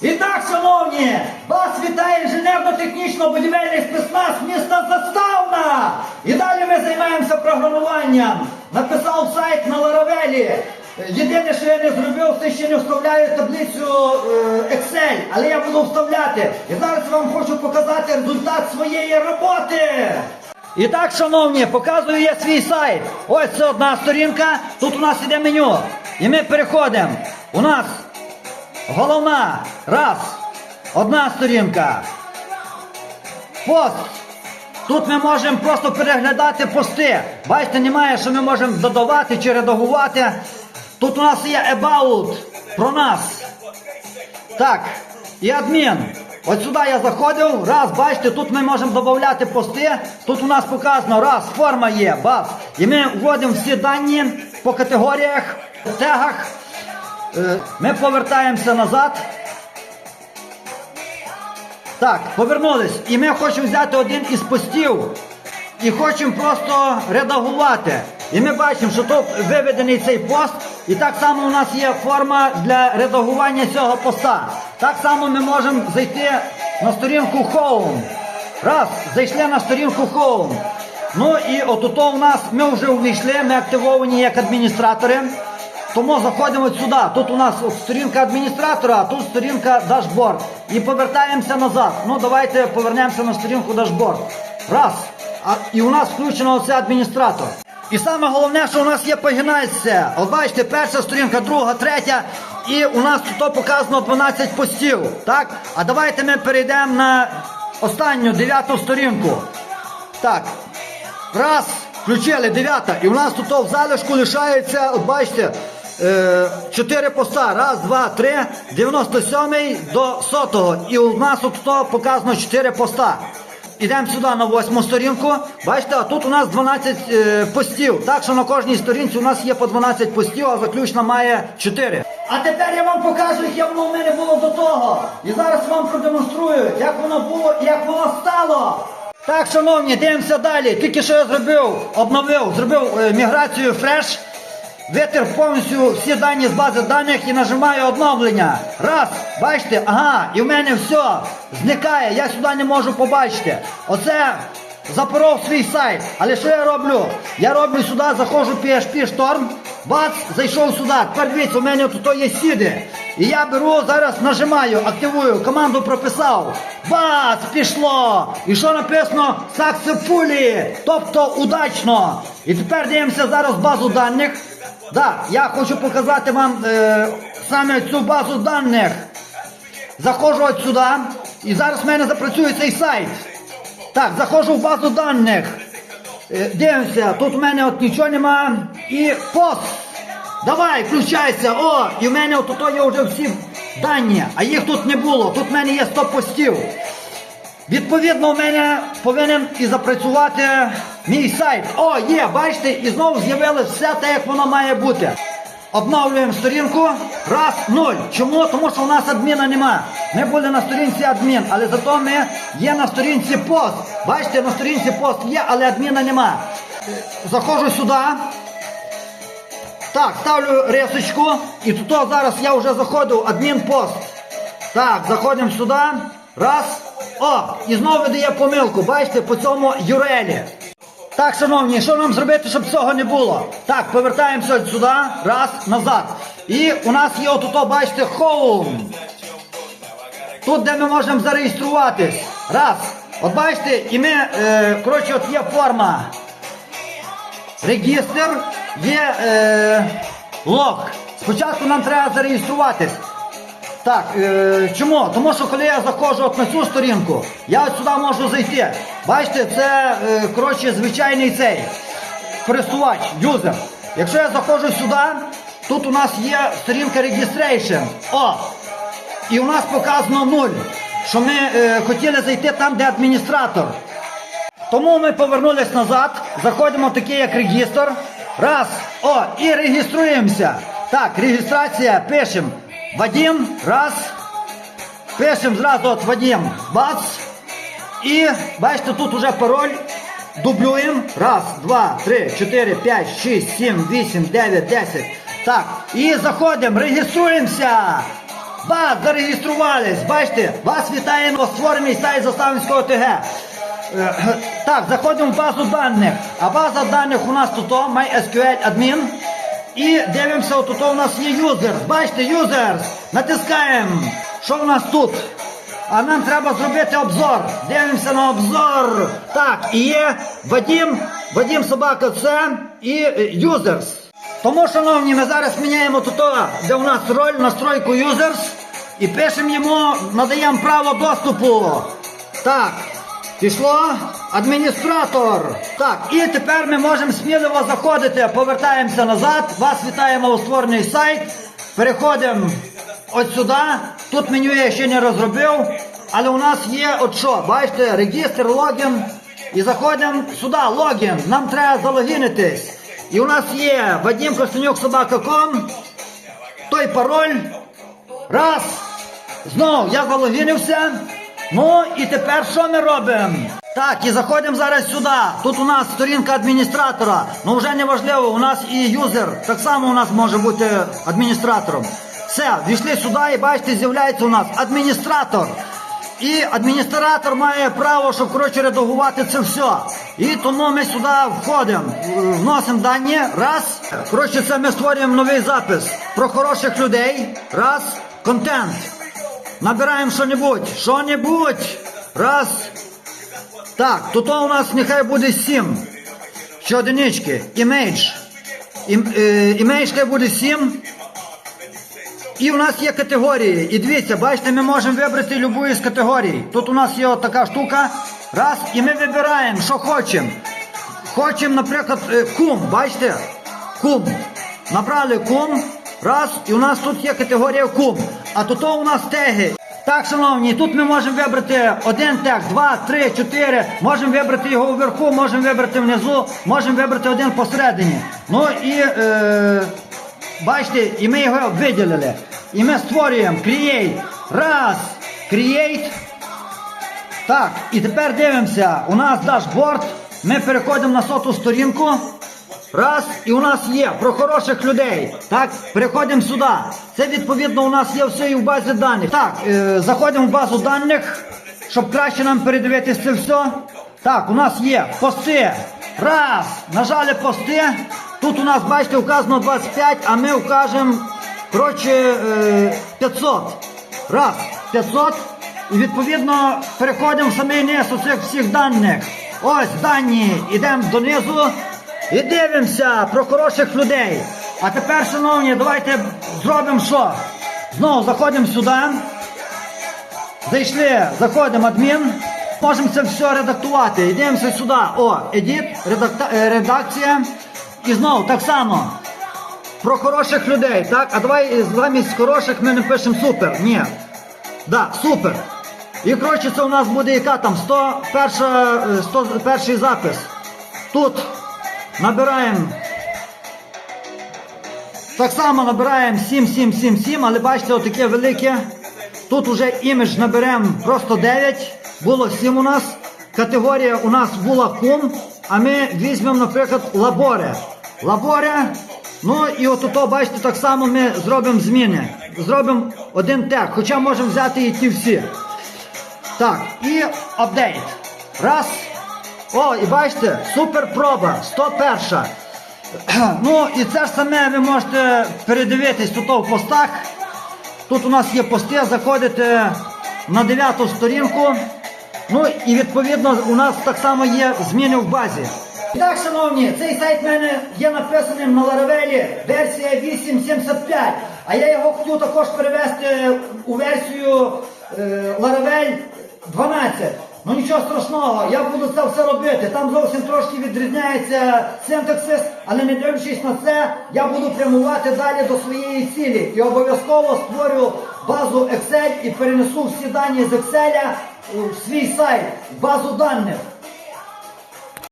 І так, шановні, вас вітає інженерно-технічно-будівельний спецназ міста Заставна. І далі ми займаємося програмуванням. Написав сайт на Ларавелі. Єдине, що я не зробив, це ще не вставляю таблицю е, Excel, але я буду вставляти. І зараз вам хочу показати результат своєї роботи. І так, шановні, показую я свій сайт. Ось це одна сторінка, тут у нас іде меню. І ми переходимо. У нас Головна. Раз. Одна сторінка. Пост. Тут ми можемо просто переглядати пости. Бачите, немає, що ми можемо додавати чи редагувати. Тут у нас є About про нас. Так, і адмін. От сюди я заходив, раз, бачите, тут ми можемо додати пости. Тут у нас показано, раз, форма є, бац. І ми вводимо всі дані по категоріях, тегах. Е, Ми повертаємося назад. Так, повернулись. І ми хочемо взяти один із постів і хочемо просто редагувати. І ми бачимо, що тут виведений цей пост, і так само у нас є форма для редагування цього поста. Так само ми можемо зайти на сторінку Home. Раз, зайшли на сторінку Home. Ну і отут у нас ми вже увійшли, ми активовані як адміністратори. Тому заходимо сюди. Тут у нас сторінка адміністратора, а тут сторінка дашборд. І повертаємося назад. Ну давайте повернемося на сторінку дашборд. Раз. А, і у нас включено оце адміністратор. І саме головне, що у нас є пагінація. От бачите, перша сторінка, друга, третя. І у нас тут показано 12 постів. Так? А давайте ми перейдемо на останню дев'яту сторінку. Так. Раз, включили, дев'ята. І у нас тут в залишку лишається, от бачите, чотири поста. Раз, два, три, 97 до сотого. І у нас тут показано 4 поста. Ідемо сюди на восьму сторінку. Бачите, а тут у нас 12 е, постів. Так що на кожній сторінці у нас є по 12 постів, а заключна має 4. А тепер я вам покажу, як воно в мене було до того. І зараз вам продемонструю, як воно було і як воно стало. Так, шановні, дивимося далі. Тільки що я зробив, обновив, зробив е, міграцію фреш, витер повністю всі дані з бази даних і нажимаю обновлення. Раз, бачите, ага, і в мене все зникає, я сюди не можу побачити. Оце запоров свій сайт. Але що я роблю? Я роблю сюди, заходжу в PHP Storm, бац, зайшов сюди. Тепер дивіться, у мене тут є сіди. І я беру, зараз нажимаю, активую, команду прописав. Бац, пішло! І що написано? Successfully, тобто удачно. І тепер дивимося зараз базу даних. Да, я хочу показати вам е, саме цю базу даних. Заходжу от сюди, і зараз в мене запрацює цей сайт. Так, заходжу в базу даних. Е, Дивимося, тут у мене от нічого нема. І пост. Давай, включайся. О, і в мене от є вже всі дані, а їх тут не було. Тут в мене є 100 постів. Відповідно, в мене повинен і запрацювати мій сайт. О, є, бачите, і знову з'явилось все те, як воно має бути. Обновлюємо сторінку. Раз, нуль. Чому? Тому що у нас адміна нема. Ми були на сторінці адмін, але зато ми є на сторінці пост. Бачите, на сторінці пост є, але адміна нема. Заходжу сюди. Так, ставлю рисочку. І тут зараз я вже заходив адмін пост. Так, заходимо сюди. Раз. О, і знову видає помилку. Бачите, по цьому URL. Так, шановні, що нам зробити, щоб цього не було? Так, повертаємося сюди, раз, назад. І у нас є отут, бачите, home. Тут, де ми можемо зареєструватись. Раз. От бачите, і ми, е, коротше, от є форма. Регістр, є е, лог. Спочатку нам треба зареєструватись. Так, е, чому? Тому що коли я заходжу от на цю сторінку, я от сюди можу зайти. Бачите, це е, коротше звичайний цей користувач, юзер. Якщо я заходжу сюди, тут у нас є сторінка Registration. О! І у нас показано 0, що ми е, хотіли зайти там, де адміністратор. Тому ми повернулись назад, заходимо в такий як регістр. Раз, о, і реєструємося. Так, реєстрація, пишемо. Вадим, раз. Пишемо зразу от Вадим, бац. І бачите, тут уже пароль. Дублюємо. Раз, два, три, чотири, п'ять, шість, сім, вісім, дев'ять, десять. Так, і заходимо, реєструємося. Бац, зареєструвались. Бачите, вас вітаємо створений сайт Заставинського ТГ. Е, Так, заходимо в базу даних. А база даних у нас тут MySQL адмін. І дивимося, тут у нас є юзер. Бачите, юзер. Натискаємо. Що в нас тут? А нам треба зробити обзор. Дивимося на обзор. Так, і є Вадим, Вадим Собака це і е, юзерс. Тому, шановні, ми зараз міняємо тут, де у нас роль настройку юзерс. І пишемо йому, надаємо право доступу. Так, пішло. Адміністратор. Так, і тепер ми можемо сміливо заходити. Повертаємося назад. Вас вітаємо у створений сайт. Переходимо от сюди. Тут меню я ще не розробив. Але у нас є от що, бачите, регістр, логін. І заходимо сюди, логін. Нам треба залогінитись. І у нас є Вадим Костенюк собака.ком. Той пароль. Раз. Знову я залогінився. Ну і тепер що ми робимо? Так, і заходимо зараз сюди. Тут у нас сторінка адміністратора. Ну вже не важливо, у нас і юзер так само у нас може бути адміністратором. Все, війшли сюди і бачите, з'являється у нас адміністратор. І адміністратор має право, щоб коротше редагувати це все. І тому ми сюди входимо, вносимо дані. Раз. Коротше, це ми створюємо новий запис про хороших людей. Раз. Контент. Набираємо що-небудь. Що-небудь. Раз. Так, тут у нас нехай буде сім. Ще одинички. Імейдж. Ім, е, імейдж хай буде сім. І у нас є категорії. І дивіться, бачите, ми можемо вибрати любу із категорій. Тут у нас є така штука. Раз, і ми вибираємо, що хочемо. Хочемо, наприклад, е, кум, бачите? Кум. Набрали кум. Раз, і у нас тут є категорія кум. А тут у нас теги. Так, шановні, тут ми можемо вибрати один тег, два, три, чотири. Можемо вибрати його вверху, можемо вибрати внизу, можемо вибрати один посередині. Ну і е, бачите, і ми його виділили. І ми створюємо create. Раз, create. Так, і тепер дивимося. У нас дашборд. Ми переходимо на соту сторінку. Раз, і у нас є про хороших людей. Так, переходимо сюди. Це відповідно у нас є все і в базі даних. Так, е, заходимо в базу даних, щоб краще нам передивитися це все. Так, у нас є пости. Раз, нажали пости. Тут у нас, бачите, вказано 25, а ми вкажемо, коротше, е, 500. Раз, 500. І відповідно переходимо в самий низ оцих всіх даних. Ось дані. Йдемо донизу і дивимося про хороших людей. А тепер, шановні, давайте зробимо що? Знову заходимо сюди. Зайшли, заходимо адмін. Можемо це все редактувати. Йдемося сюди. О, едіт, редакта- е, редакція. І знову так само. Про хороших людей, так? А давай замість хороших ми не пишемо супер. Ні. Да, супер. І коротше, це у нас буде яка там 101, 101 запис. Тут набираємо. Так само набираємо 7777, але бачите, отаке велике. Тут уже імідж наберемо просто 9. Було 7 у нас. Категорія у нас була кум, а ми візьмемо, наприклад, лаборе. Лаборе. Ну і от то, бачите, так само ми зробимо зміни. Зробимо один тег, хоча можемо взяти і ті всі. Так, і апдейт. Раз. О, і бачите, супер проба, 101. Ну і це ж саме ви можете передивитись тут в постах. Тут у нас є пости, заходите на 9 сторінку. Ну і відповідно у нас так само є зміни в базі. І Так, шановні, цей сайт в мене є написаним на Laravel, версія 8.75. А я його хотів також перевести у версію е, Laravel 12. Ну нічого страшного, я буду це все робити. Там зовсім трошки відрізняється синтаксис, але не дивлячись на це, я буду прямувати далі до своєї цілі. І обов'язково створю базу Excel і перенесу всі дані з Excel в свій сайт, в базу даних.